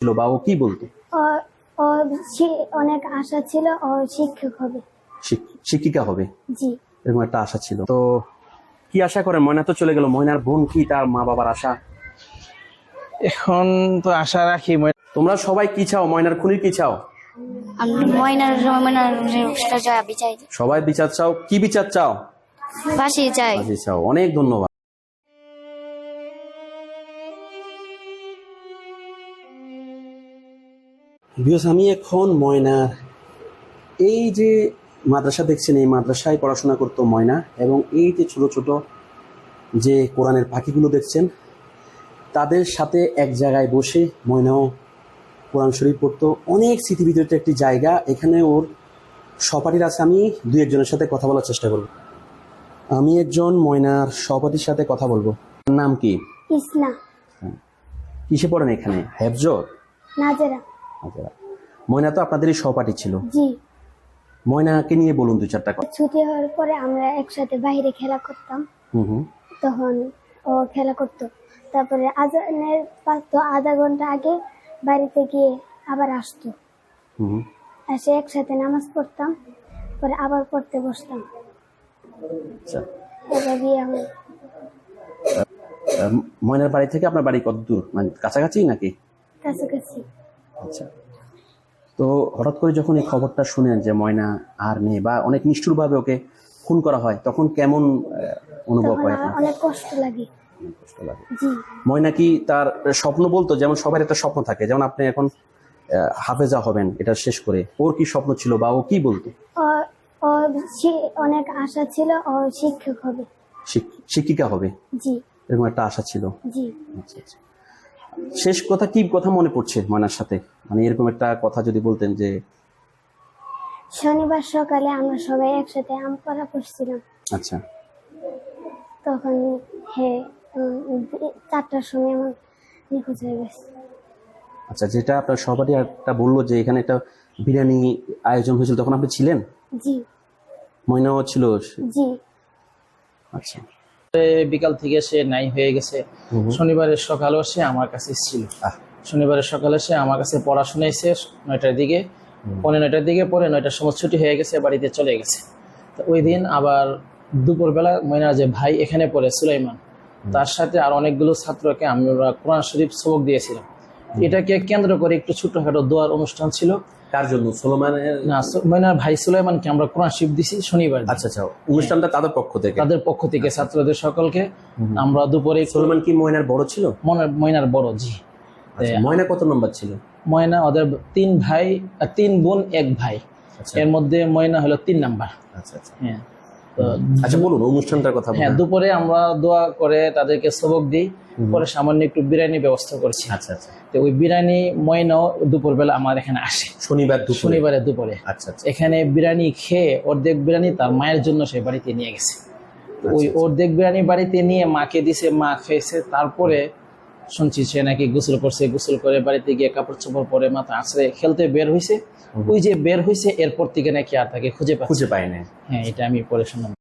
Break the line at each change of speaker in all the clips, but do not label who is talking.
ছিল বা ও কি বলতো?
ও ও অনেক আশা ছিল ও শিক্ষক হবে।
শিক্ষিকা হবে?
জি।
এরকম একটা আশা ছিল। তো কি আশা করেন? ময়না তো চলে গেল। ময়নার বোন কি তার মা বাবার আশা?
এখন তো আশা রাখি
তোমরা সবাই কি চাও? ময়নার খুনির কি চাও?
আমি ময়নার ময়নার
সবাই বিচার চাও? কি বিচার চাও?
ফাঁসি চাই।
ফাঁসি চাও। অনেক ধন্যবাদ। বিকজ আমি এখন ময়নার এই যে মাদ্রাসা দেখছেন এই মাদ্রাসায় পড়াশোনা করতো ময়না এবং এই যে ছোট ছোট যে কোরআনের পাখিগুলো দেখছেন তাদের সাথে এক জায়গায় বসে ময়নাও কোরআন শরীফ পড়তো। অনেক স্মৃতিবিদরিত একটি জায়গা এখানে ওর সহপাঠীর আছে আমি দুই একজনের সাথে কথা বলার চেষ্টা করব। আমি একজন ময়নার সহপাঠীর সাথে কথা বলব। নাম কি?
ইসনা
কিসে পড়েন এখানে? হেফজ
নাজেরা।
আচ্ছা ময়না তো আপনাদেরই সহপাঠী ছিল।
জি।
ময়নাকে নিয়ে বলুন দু চারটা কথা।
ছুটি হওয়ার পরে আমরা একসাথে বাইরে খেলা করতাম।
হুম হুম।
তখন ও খেলা করতো। তারপরে আজানের পাঁচ তো আধা ঘণ্টা আগে বাড়িতে গিয়ে আবার আসতো।
হুম।
এসে একসাথে নামাজ পড়তাম পরে আবার পড়তে বসতাম।
আচ্ছা।
এভাবেই
আহ, ময়নার বাড়ি থেকে আপনার বাড়ি কত দূর? মানে কাছাকাছি নাকি?
কাছাকাছি।
আচ্ছা। তো হঠাৎ করে যখন এই খবরটা শুনেন যে ময়না আর নেই বা অনেক নিষ্ঠুরভাবে ওকে খুন করা হয় তখন কেমন অনুভব হয়
অনেক কষ্ট লাগে।
কষ্ট লাগে। ময়না কি তার স্বপ্ন বলতো? যেমন সবার একটা স্বপ্ন থাকে যেমন আপনি এখন হাফেজা হবেন এটা শেষ করে। ওর কি স্বপ্ন ছিল বা ও কি বলতো?
অনেক আশা ছিল ও শিক্ষক হবে।
শিক্ষিকা হবে?
জি।
এরকম একটা আশা ছিল?
জি।
আচ্ছা আচ্ছা। শেষ কথা কি কথা মনে পড়ছে ময়নার সাথে? মানে এরকম একটা কথা যদি বলতেন যে
শনিবার সকালে আমরা সবাই একসাথে আম পড়া করছিলাম
আচ্ছা।
তখন হে চারটার সময় আমার নিখোঁজ হয়ে গেছে।
আচ্ছা যেটা আপনার সবারই একটা বলল যে এখানে একটা বিরিয়ানি আয়োজন হয়েছিল তখন আপনি ছিলেন?
জি।
ময়নাও ছিল?
জি।
আচ্ছা।
বিকাল থেকে সে নাই হয়ে গেছে। শনিবারের সকালেও সে আমার কাছে ছিল। শনিবারের সকালে সে আমার কাছে পড়াশোনা এসে নয়টার দিকে পৌনে নয়টার দিকে পরে নয়টার সময় ছুটি হয়ে গেছে বাড়িতে চলে গেছে। তো ওই দিন আবার দুপুরবেলা ময়নার যে ভাই এখানে পড়ে সুলাইমান তার সাথে আর অনেকগুলো ছাত্রকে আমরা কোরআন শরীফ সবক দিয়েছিলাম। এটাকে কেন্দ্র করে একটু ছোটখাটো দোয়ার অনুষ্ঠান ছিল।
কার জন্য? সোলোমানের
না সুলেমানের ভাই সুলেমানকে আমরা কোরআন শিব দিছি শনিবার
আচ্ছা আচ্ছা। অনুষ্ঠানটা তাদের পক্ষ থেকে?
তাদের পক্ষ থেকে ছাত্রদের সকলকে। আমরা দুপুরে
সুলেমান কি ময়নার বড় ছিল?
ময়নার ময়নার বড় জি।
আচ্ছা, ময়না কত নম্বর ছিল?
ময়না ওদের তিন ভাই তিন বোন এক ভাই।
আচ্ছা।
এর মধ্যে ময়না হলো তিন নাম্বার।
আচ্ছা আচ্ছা।
হ্যাঁ।
আচ্ছা বলুন অনুষ্ঠানটার কথা
হ্যাঁ দুপুরে আমরা দোয়া করে তাদেরকে সবক দিই পরে সামান্য একটু বিরিয়ানি ব্যবস্থা করছি।
আচ্ছা আচ্ছা।
তো ওই বিরিয়ানি ময়নাও দুপুরবেলা আমার এখানে আসে।
শনিবার
শনিবারে দুপুরে।
আচ্ছা আচ্ছা।
এখানে বিরিয়ানি খেয়ে অর্ধেক বিরিয়ানি তার মায়ের জন্য সে বাড়িতে নিয়ে গেছে। তো ওই অর্ধেক বিরিয়ানি বাড়িতে নিয়ে মাকে দিছে মা খেয়েছে তারপরে শুনছি সে নাকি গোসল করছে গোসল করে বাড়িতে গিয়ে কাপড় চোপড় পরে মাথা আসলে খেলতে বের হয়েছে ওই যে বের হয়েছে এরপর থেকে নাকি আর তাকে খুঁজে
খুঁজে পাই না
হ্যাঁ এটা আমি পরে শুনলাম।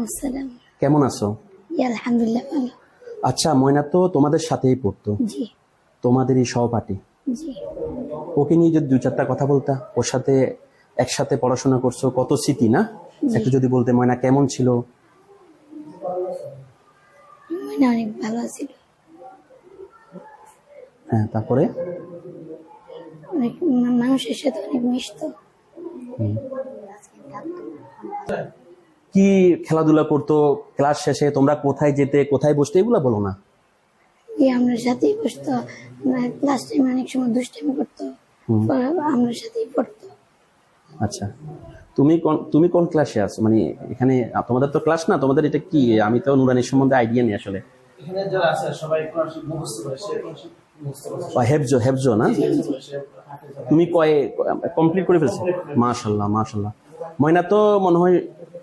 ওয়ালাইকুম
আসসালাম
কেমন আছো?
আলহামদুলিল্লাহ ভালো।
আচ্ছা ময়না তো তোমাদের সাথেই পড়তো।
জি।
তোমাদেরই সহপাঠী।
জি।
ওকে নিয়ে যদি দু চারটা কথা বলতা ওর সাথে একসাথে পড়াশোনা করছ কত স্মৃতি না? একটু যদি বলতে ময়না কেমন ছিল?
অনেক ভালো ছিল
হ্যাঁ তারপরে?
অনেক মানুষের সাথে অনেক মিশতো।
কি খেলাধুলা করতো? ক্লাস শেষে তোমরা কোথায় যেতে কোথায় বসতে? এগুলো বলো না।
আমরা সাথেই বসতো। ক্লাস টাইম অনেক সময় দুষ্টামি করতো। আমরা সাথেই পড়তো।
আচ্ছা। তুমি কোন তুমি কোন ক্লাসে আছো? মানে এখানে তোমাদের তো ক্লাস না তোমাদের এটা কি? আমি তো নুরানির সম্বন্ধে আইডিয়া নেই আসলে।
এখানে যারা আছে সবাই মুখস্থ করে সে
হেফজো হেফজো না? তুমি কয়ে কমপ্লিট করে ফেলছো? মাশাল্লাহ মাশাল্লাহ ময়না তো মনে হয়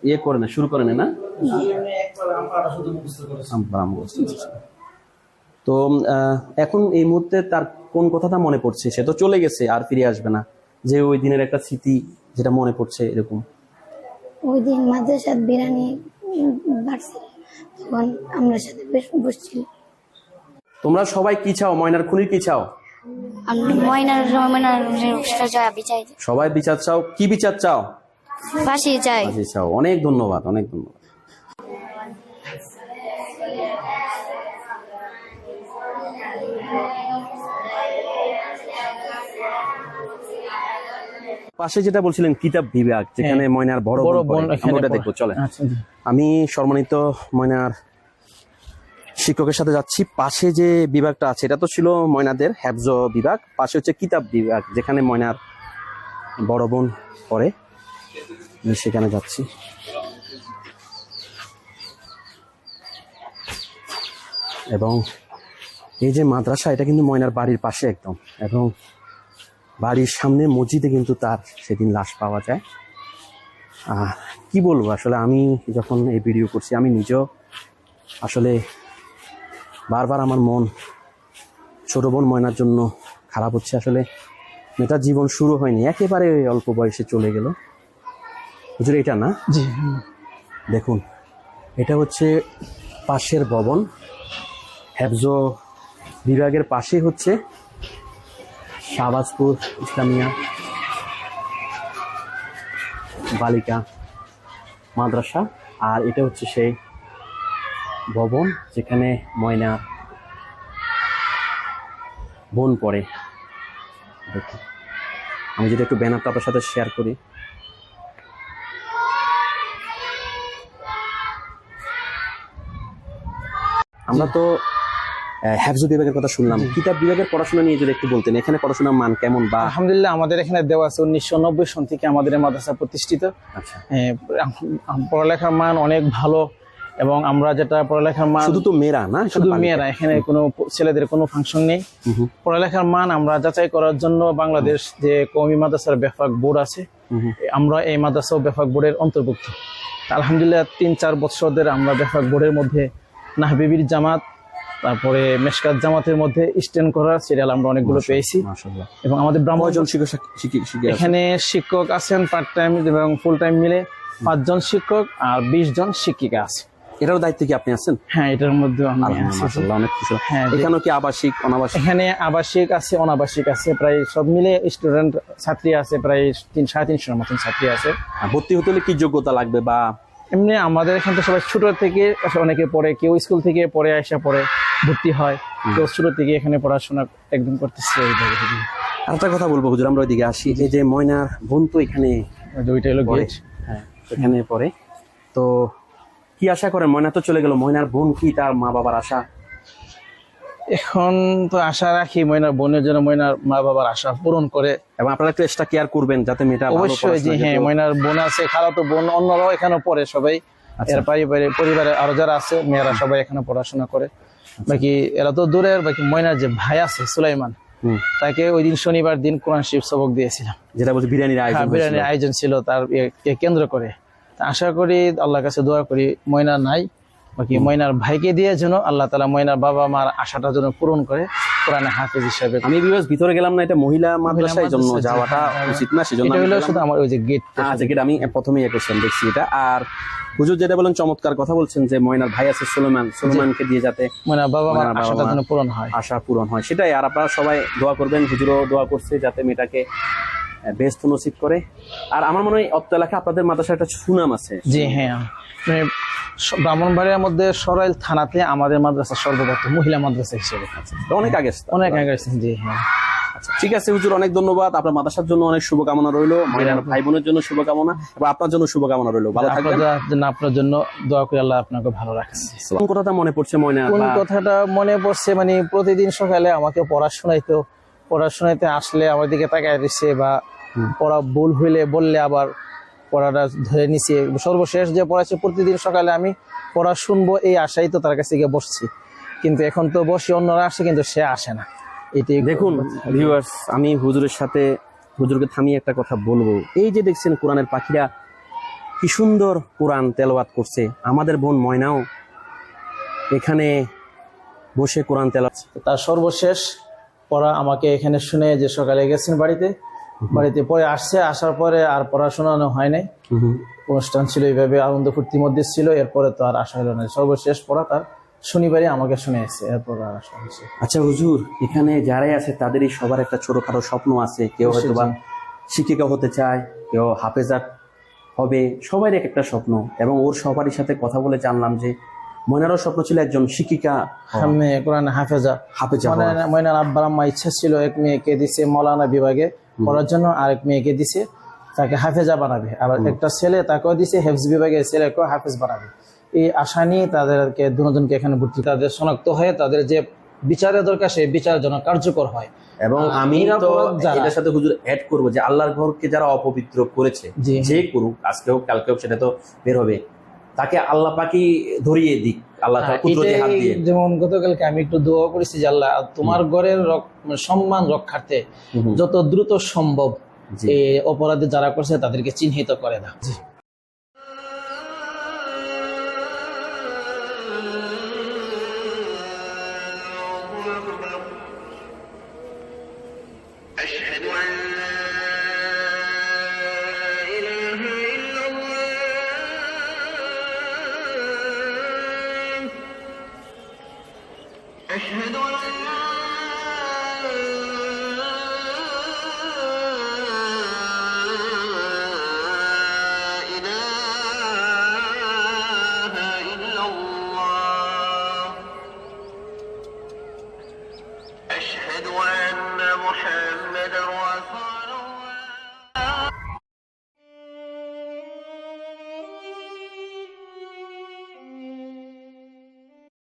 ইয়ে করে না শুরু করে না। তো আহ, এখন এই মুহূর্তে তার কোন কথাটা মনে পড়ছে? সে তো চলে গেছে আর ফিরে আসবে না। যে ওই দিনের একটা স্মৃতি যেটা মনে পড়ছে এরকম।
ওই দিন মাদ্রাসার বিরিয়ানি বাড়ছিল তখন আমরা সাথে বেশ বসছিল
তোমরা সবাই কি চাও? ময়নার খুনির কি চাও?
ময়নার ময়নার
সবাই বিচার চাও? কি বিচার চাও?
ফাঁসি চাই।
ফাঁসি চাও। অনেক ধন্যবাদ অনেক ধন্যবাদ। পাশে যেটা বলছিলেন কিতাব বিভাগ যেখানে ময়নার বড়
বড়
বোন ওটা দেখব চলে
আচ্ছা
আমি সম্মানিত ময়নার শিক্ষকের সাথে যাচ্ছি। পাশে যে বিভাগটা আছে এটা তো ছিল ময়নাদের হ্যাবজ বিভাগ। পাশে হচ্ছে কিতাব বিভাগ যেখানে ময়নার বড় বোন পড়ে। সেখানে যাচ্ছি। এবং এই যে মাদ্রাসা, এটা কিন্তু ময়নার বাড়ির পাশে একদম। এবং বাড়ির সামনে মসজিদে কিন্তু তার সেদিন লাশ পাওয়া যায়। কি বলব? আসলে আমি যখন এই ভিডিও করছি, আমি নিজেও আসলে বারবার আমার মন, ছোট বোন ময়নার জন্য খারাপ হচ্ছে। আসলে মেয়েটার জীবন শুরু হয়নি, একেবারে অল্প বয়সে চলে গেল। হুজুর এটা না?
জি।
দেখুন এটা হচ্ছে পাশের ভবন। হ্যাবজ বিভাগের পাশে হচ্ছে শাহবাজপুর ইসলামিয়া বালিকা মাদ্রাসা। আর এটা হচ্ছে সেই ভবন যেখানে ময়না বোন পড়ে। দেখুন আমি যদি একটু ব্যানারটা আপনার সাথে শেয়ার করি। আমরা তো হ্যাফজ বিভাগের কথা শুনলাম। কিতাব বিভাগের পড়াশোনা নিয়ে যদি একটু বলতেন এখানে পড়াশোনার মান কেমন বা?
আলহামদুলিল্লাহ আমাদের এখানে দেওয়া আছে উনিশশো নব্বই সন থেকে আমাদের মাদ্রাসা প্রতিষ্ঠিত।
আচ্ছা।
পড়ালেখার মান অনেক ভালো এবং আমরা যেটা পড়ালেখার মান
শুধু তো মেয়েরা না
শুধু মেয়েরা এখানে কোনো ছেলেদের কোনো ফাংশন নেই। পড়ালেখার মান আমরা যাচাই করার জন্য বাংলাদেশ যে কওমি মাদ্রাসার ব্যাপক বোর্ড আছে। আমরা এই মাদ্রাসা ব্যাপক বোর্ডের অন্তর্ভুক্ত। আলহামদুলিল্লাহ তিন চার বছর ধরে আমরা ব্যাপক বোর্ডের মধ্যে নাহবিবির জামাত তারপরে মেশকাত জামাতের মধ্যে স্ট্যান্ড করা সিরিয়াল আমরা অনেকগুলো পেয়েছি। এবং আমাদের ব্রাহ্মণ
শিক্ষক
এখানে শিক্ষক আছেন পার্ট টাইম এবং ফুল টাইম মিলে পাঁচজন শিক্ষক আর বিশ জন শিক্ষিকা আছে।
এটারও দায়িত্ব কি আপনি আছেন?
হ্যাঁ এটার মধ্যে
অনেক
হ্যাঁ,
এখানেও কি আবাসিক অনাবাসিক?
এখানে আবাসিক আছে অনাবাসিক আছে প্রায় সব মিলে স্টুডেন্ট ছাত্রী আছে প্রায় তিন সাড়ে তিনশোর মতন ছাত্রী আছে।
ভর্তি হতে হলে কি যোগ্যতা লাগবে বা
এমনি আমাদের এখান থেকে সবাই ছোট থেকে অনেকে পড়ে কেউ স্কুল থেকে পড়ে আসা পড়ে ভর্তি হয়। কেউ ছোট থেকে এখানে পড়াশোনা একদম করতেছে
আর একটা কথা বলব হুজুর আমরা ওইদিকে আসি। এই যে ময়নার বোন তো এখানে
দুইটা হলো গেট
হ্যাঁ এখানে পড়ে। তো কি আশা করে ময়না তো চলে গেল ময়নার বোন কি তার মা বাবার আশা?
এখন তো আশা রাখি ময়নার বোনের জন্য ময়নার মা বাবার আশা পূরণ করে।
এবং আপনারা একটু এক্সট্রা কেয়ার করবেন যাতে মেয়েটা
অবশ্যই
পড়াশোনা
হ্যাঁ ময়নার বোন আছে খালাতো বোন অন্যরাও এখানে পড়ে সবাই।
আচ্ছা।
এর পরিবারে পরিবারে আরও যারা আছে মেয়েরা সবাই এখানে পড়াশোনা করে। বাকি এরা তো দূরের বাকি ময়নার যে ভাই আছে সুলাইমান তাকে ওই দিন শনিবার দিন কোরআন শিব সবক দিয়েছিলাম।
যেটা বলছে বিরিয়ানির আয়োজন
হ্যাঁ, বিরিয়ানির আয়োজন ছিল তার কেন্দ্র করে। আশা করি আল্লাহর কাছে দোয়া করি ময়না নাই। বাকি ময়নার ভাইকে দিয়ে যেন আল্লাহ তালা ময়নার বাবা মার আশাটা যেন পূরণ করে কোরআনে হাফিজ হিসাবে।
আমি বিবাস ভিতরে গেলাম না এটা মহিলা মাদ্রাসার জন্য যাওয়াটা
হ্যাঁ,
উচিত না সেজন্য
এটা হলো শুধু আমার ওই যে গেট
আচ্ছা যেটা আমি প্রথমেই ইয়ে করছিলাম দেখছি এটা। আর হুজুর যেটা বলেন চমৎকার কথা বলছেন যে ময়নার ভাই আছে সুলেমান সুলেমানকে দিয়ে যাতে
ময়নার বাবা মার আশাটা যেন পূরণ হয়।
আশা পূরণ হয় সেটাই। আর আপনারা সবাই দোয়া করবেন হুজুরও দোয়া করছে যাতে মেয়েটাকে বেস্ত নসিব করে। আর আমার মনে হয় অত্ত এলাকা আপনাদের মাদ্রাসার একটা সুনাম আছে।
জি হ্যাঁ। মানে ব্রাহ্মণবাড়িয়ার মধ্যে সরাইল থানাতে আমাদের মাদ্রাসা সর্বপ্রথম মহিলা মাদ্রাসা হিসেবে
অনেক আগে
অনেক আগে জি হ্যাঁ।
আচ্ছা, ঠিক আছে হুজুর অনেক ধন্যবাদ। আপনার মাদ্রাসার জন্য অনেক শুভকামনা রইল। ভাই বোনের জন্য শুভকামনা এবং আপনার জন্য শুভকামনা রইল। ভালো থাকবেন।
আপনার জন্য আপনার জন্য দোয়া করি আল্লাহ আপনাকে ভালো রাখছে
কোন কথাটা মনে পড়ছে ময়না
কোন কথাটা মনে পড়ছে? মানে প্রতিদিন সকালে আমাকে পড়াশোনাইতো পড়াশোনাইতে আসলে আমার দিকে তাকায় দিচ্ছে বা পড়া ভুল হইলে বললে আবার পড়াটা ধরে নিছে। সর্বশেষ যে পড়াচ্ছে প্রতিদিন সকালে আমি পড়া শুনব এই আশাই তো তার কাছে গিয়ে বসছি। কিন্তু এখন তো বসে অন্যরা আসে কিন্তু সে আসে না। এটাই
দেখুন ভিউয়ার্স আমি হুজুরের সাথে হুজুরকে থামিয়ে একটা কথা বলব। এই যে দেখছেন কোরআনের পাখিরা কি সুন্দর কোরআন তেলাওয়াত করছে। আমাদের বোন ময়নাও এখানে বসে কোরআন তেলাওয়াত
তো তার সর্বশেষ পড়া আমাকে এখানে শুনে যে সকালে গেছেন বাড়িতে বাড়িতে পরে আসছে আসার পরে আর পড়াশোনা হয় নাই। অনুষ্ঠান ছিল এইভাবে আনন্দ ফুর্তির মধ্যে ছিল এরপরে তো আর আসা হলো না। সর্বশেষ পড়া তার শনিবারে আমাকে শুনে এসছে এরপর আর আসা হয়েছে।
আচ্ছা হুজুর এখানে যারাই আছে তাদেরই সবার একটা ছোটখাটো স্বপ্ন আছে। কেউ হয়তো বা শিক্ষিকা হতে চায় কেউ হাফেজা হবে সবারই এক একটা স্বপ্ন। এবং ওর সবারই সাথে কথা বলে জানলাম যে ময়নারও স্বপ্ন ছিল একজন শিক্ষিকা
সামনে কোরআন হাফেজা।
হাফেজা
ময়নার আব্বার আম্মা ইচ্ছা ছিল এক মেয়েকে দিছে মৌলানা বিভাগে। পড়ার জন্য আরেক মেয়েকে দিছে তাকে হাফেজা বানাবে। আর একটা ছেলে তাকেও দিছে হেফজ বিভাগের ছেলেকেও হাফেজ বানাবে। এই আশা নিয়ে তাদেরকে দুজনকে এখানে ভর্তি তাদের শনাক্ত হয়ে তাদের যে বিচারের দরকার সেই বিচার যেন কার্যকর হয়।
এবং আমি তো এটার সাথে হুজুর অ্যাড করব যে আল্লাহর ঘরকে যারা অপবিত্র করেছে। যে করুক আজকে হোক কালকে হোক সেটা তো বের হবে। তাকে আল্লাহ পাকি ধরিয়ে দিক। আল্লাহ কুদরতি হাত দিয়ে
যেমন গতকালকে আমি একটু দোয়া করেছি যে আল্লাহ তোমার ঘরের মানে সম্মান রক্ষার্থে। যত দ্রুত সম্ভব। অপরাধী যারা করছে তাদেরকে চিহ্নিত করে দাও